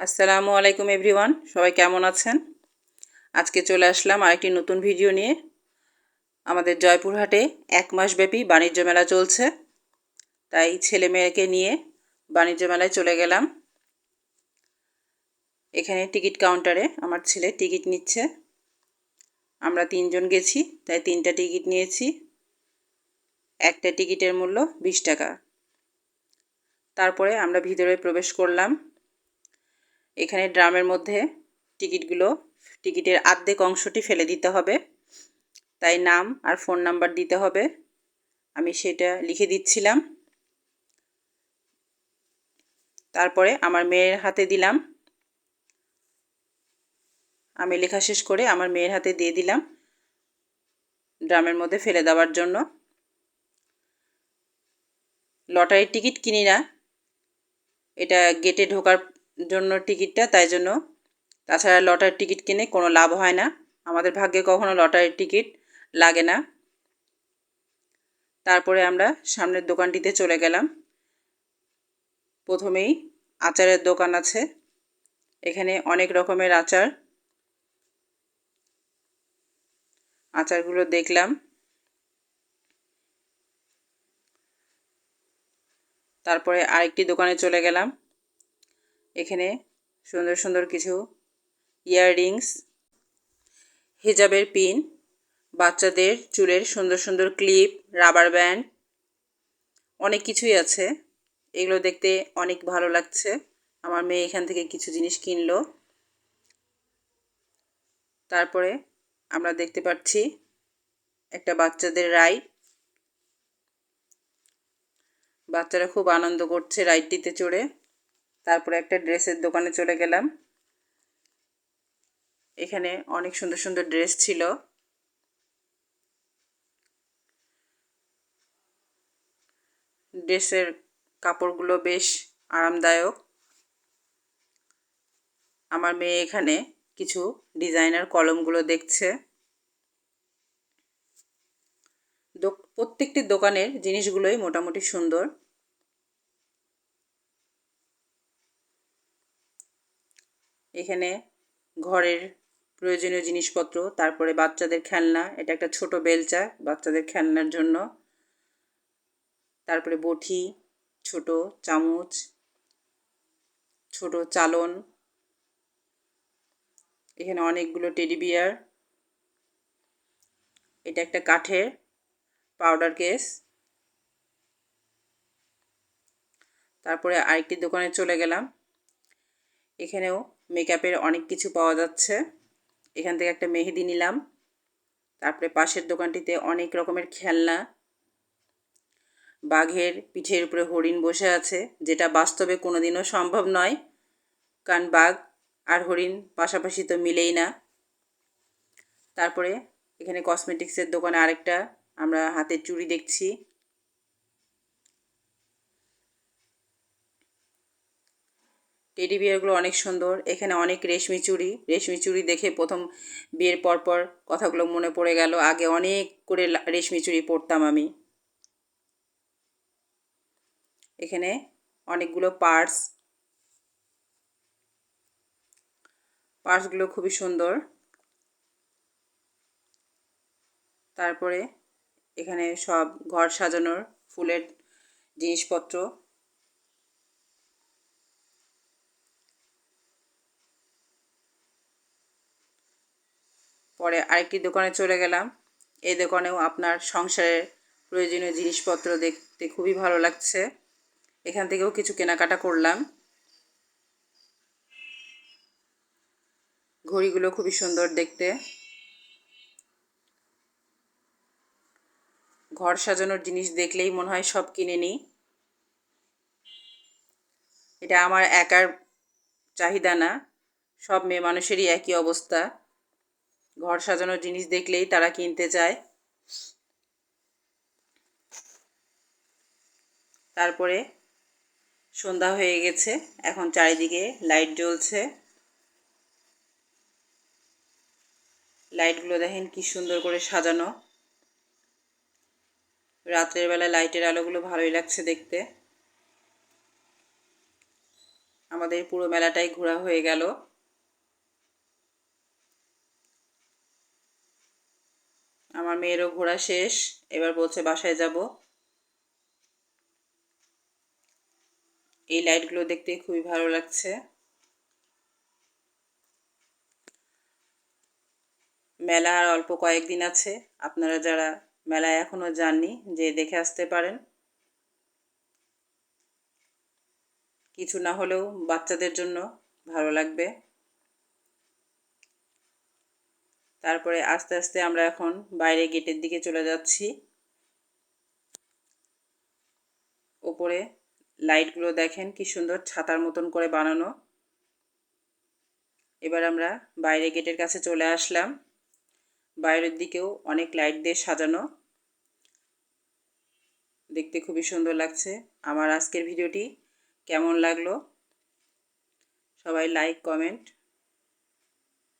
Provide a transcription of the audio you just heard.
আসসালামু আলাইকুম এভরিওয়ান, সবাই কেমন আছেন? আজকে চলে আসলাম আরেকটি নতুন ভিডিও নিয়ে। আমাদের জয়পুরহাটে এক মাসব্যাপী বাণিজ্য মেলা চলছে। তাই ছেলে মেয়েকে নিয়ে বাণিজ্য মেলায় চলে গেলাম। এখানে টিকিট কাউন্টারে আমার ছেলে টিকিট নিচ্ছে। আমরা তিনজন গেছি, তাই তিনটা টিকিট নিয়েছি। একটা টিকিটের মূল্য বিশ টাকা। তারপরে আমরা ভিতরে প্রবেশ করলাম। এখানে ড্রামের মধ্যে টিকিটগুলো, টিকিটের আর্ধেক অংশটি ফেলে দিতে হবে। তাই নাম আর ফোন নাম্বার দিতে হবে। আমি সেটা লিখে দিচ্ছিলাম। তারপরে আমার মেয়ের হাতে দিলাম। আমি লেখা শেষ করে আমার মেয়ের হাতে দিয়ে দিলাম ড্রামের মধ্যে ফেলে দেওয়ার জন্য। লটারির টিকিট কিনি না। এটা গেটে ঢোকার জন্য টিকিটটা, তাই জন্য। তাছাড়া লটারির টিকিট কিনে কোনো লাভ হয় না। আমাদের ভাগ্যে কখনো লটারির টিকিট লাগে না। তারপরে আমরা সামনের দোকানটিতে চলে গেলাম। প্রথমেই আচারের দোকান আছে। এখানে অনেক রকমের আচার। আচারগুলো দেখলাম। তারপরে আরেকটি দোকানে চলে গেলাম। এখানে সুন্দর সুন্দর কিছু ইয়াররিংস, হিজাবের পিন, বাচ্চাদের চুলের সুন্দর সুন্দর ক্লিপ, রাবার ব্যান্ড, অনেক কিছুই আছে। এগুলো দেখতে অনেক ভালো লাগছে। আমার মেয়ে এখান থেকে কিছু জিনিস কিনলো। তারপরে আমরা দেখতে পাচ্ছি একটা বাচ্চাদের রাইড। বাচ্চারা খুব আনন্দ করছে রাইডটিতে চড়ে। তারপরে একটা ড্রেসের দোকানে চলে গেলাম। এখানে অনেক সুন্দর সুন্দর ড্রেস ছিল। ড্রেসের কাপড়গুলো বেশ আরামদায়ক। আমার মেয়ে এখানে কিছু ডিজাইনার কলমগুলো দেখছে। প্রত্যেকটি দোকানের জিনিসগুলোই মোটামুটি সুন্দর। এখানে ঘরের প্রয়োজনীয় জিনিসপত্র, তারপরে বাচ্চাদের খেলনা, এটা একটা ছোট বেলচা বাচ্চাদের খেলনার জন্য। তারপরে বটি ছোট চামচ, ছোট চালন। এখানে অনেকগুলো টেডি বিয়ার। এটা একটা কাঠের পাউডার কেস। তারপরে আরেকটি দোকানে চলে গেলাম। এখানেও মেকআপের অনেক কিছু পাওয়া যাচ্ছে। এখান থেকে একটা মেহেদি নিলাম। তারপরে পাশের দোকানটিতে অনেক রকমের খেলনা। বাঘের পিঠের উপরে হরিণ বসে আছে, যেটা বাস্তবে কোনোদিনও সম্ভব নয়, কারণ বাঘ আর হরিণ পাশাপাশি তো মিলেই না। তারপরে এখানে কসমেটিক্সের দোকানে আরেকটা, আমরা হাতের চুড়ি দেখছি। টেডি বিয়ারগুলো অনেক সুন্দর। এখানে অনেক রেশমি চুড়ি। রেশমি চুড়ি দেখে প্রথম বিয়ের পরপর কথাগুলো মনে পড়ে গেল। আগে অনেক করে রেশমি চুড়ি পরতাম আমি। এখানে অনেকগুলো পার্স। পার্সগুলো খুবই সুন্দর। তারপরে এখানে সব ঘর সাজানোর ফুলের জিনিসপত্র। পরে আরেকটি দোকানে চলে গেলাম। এই দোকানেও আপনার সংসারের প্রয়োজনীয় জিনিসপত্র দেখতে খুবই ভালো লাগছে। এখান থেকেও কিছু কেনাকাটা করলাম। ঘড়িগুলো খুবই সুন্দর দেখতে। ঘর সাজানোর জিনিস দেখলেই মনে হয় সব কিনে নিই। এটা আমার একার চাহিদা না, সব মেয়ে মানুষেরই একই অবস্থা। ঘর সাজানোর জিনিস দেখলেই তারা কিনতে চায়। তারপরে সন্ধ্যা হয়ে গেছে, এখন চারিদিকে লাইট জ্বলছে। লাইটগুলো দেখেন কি সুন্দর করে সাজানো। রাতের বেলা লাইটের আলোগুলো ভালোই লাগছে দেখতে। আমাদের পুরো মেলাটাই ঘোরা হয়ে গেল। আমার মেয়েরও ঘোরা শেষ, এবার বলছে বাসায় যাব। এই লাইটগুলো দেখতে খুবই ভালো লাগছে। মেলা আর অল্প কয়েকদিন আছে, আপনারা যারা মেলায় এখনও যাননি যে দেখে আসতে পারেন। কিছু না হলেও বাচ্চাদের জন্য ভালো লাগবে। তারপরে আস্তে আস্তে আমরা এখন বাইরে গেটের দিকে চলে যাচ্ছি। ওপরে লাইটগুলো দেখেন কি সুন্দর ছাতার মতন করে বানানো। এবার আমরা বাইরে গেটের কাছে চলে আসলাম। বাইরের দিকেও অনেক লাইট দিয়ে সাজানো। দেখতে খুবই সুন্দর লাগছে। আমার আজকের ভিডিওটি কেমন লাগল? সবাই লাইক, কমেন্ট